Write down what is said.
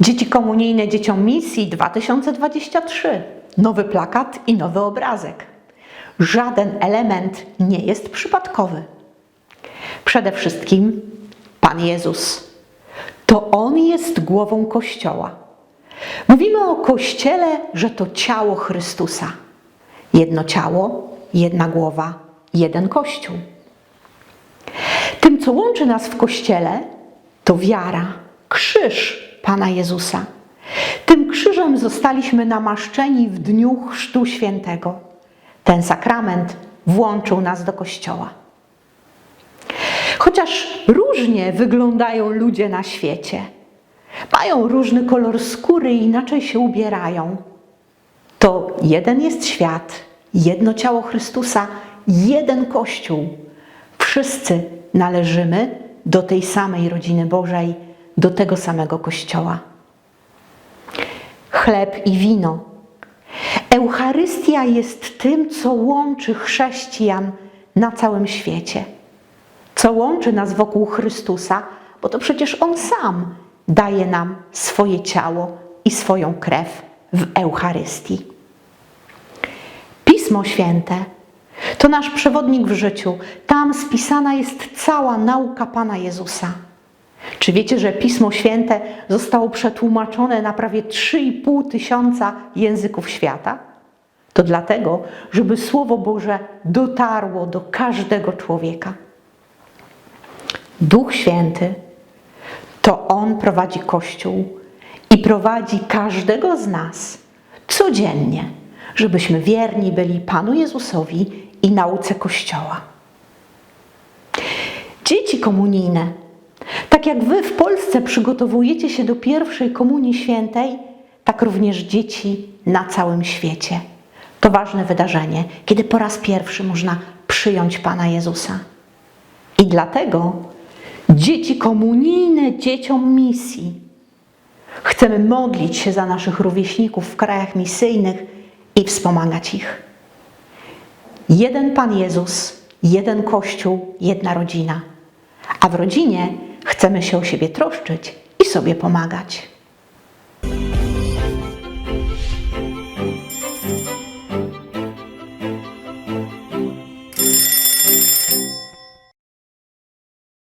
Dzieci komunijne dzieciom misji 2023. Nowy plakat i nowy obrazek. Żaden element nie jest przypadkowy. Przede wszystkim Pan Jezus. To On jest głową Kościoła. Mówimy o Kościele, że to ciało Chrystusa. Jedno ciało, jedna głowa, jeden Kościół. Tym, co łączy nas w Kościele, to wiara, krzyż Pana Jezusa. Tym krzyżem zostaliśmy namaszczeni w dniu Chrztu Świętego. Ten sakrament włączył nas do Kościoła. Chociaż różnie wyglądają ludzie na świecie, mają różny kolor skóry i inaczej się ubierają, to jeden jest świat, jedno ciało Chrystusa, jeden Kościół. Wszyscy należymy do tej samej rodziny Bożej, do tego samego Kościoła. Chleb i wino. Eucharystia jest tym, co łączy chrześcijan na całym świecie. Co łączy nas wokół Chrystusa, bo to przecież On sam daje nam swoje ciało i swoją krew w Eucharystii. Pismo Święte to nasz przewodnik w życiu. Tam spisana jest cała nauka Pana Jezusa. Czy wiecie, że Pismo Święte zostało przetłumaczone na prawie 3,5 tysiąca języków świata? To dlatego, żeby Słowo Boże dotarło do każdego człowieka. Duch Święty to On prowadzi Kościół i prowadzi każdego z nas codziennie, żebyśmy wierni byli Panu Jezusowi i nauce Kościoła. Dzieci komunijne, tak jak Wy w Polsce przygotowujecie się do pierwszej Komunii Świętej, tak również dzieci na całym świecie. To ważne wydarzenie, kiedy po raz pierwszy można przyjąć Pana Jezusa. I dlatego dzieci komunijne dzieciom misji. Chcemy modlić się za naszych rówieśników w krajach misyjnych i wspomagać ich. Jeden Pan Jezus, jeden Kościół, jedna rodzina. A w rodzinie chcemy się o siebie troszczyć i sobie pomagać.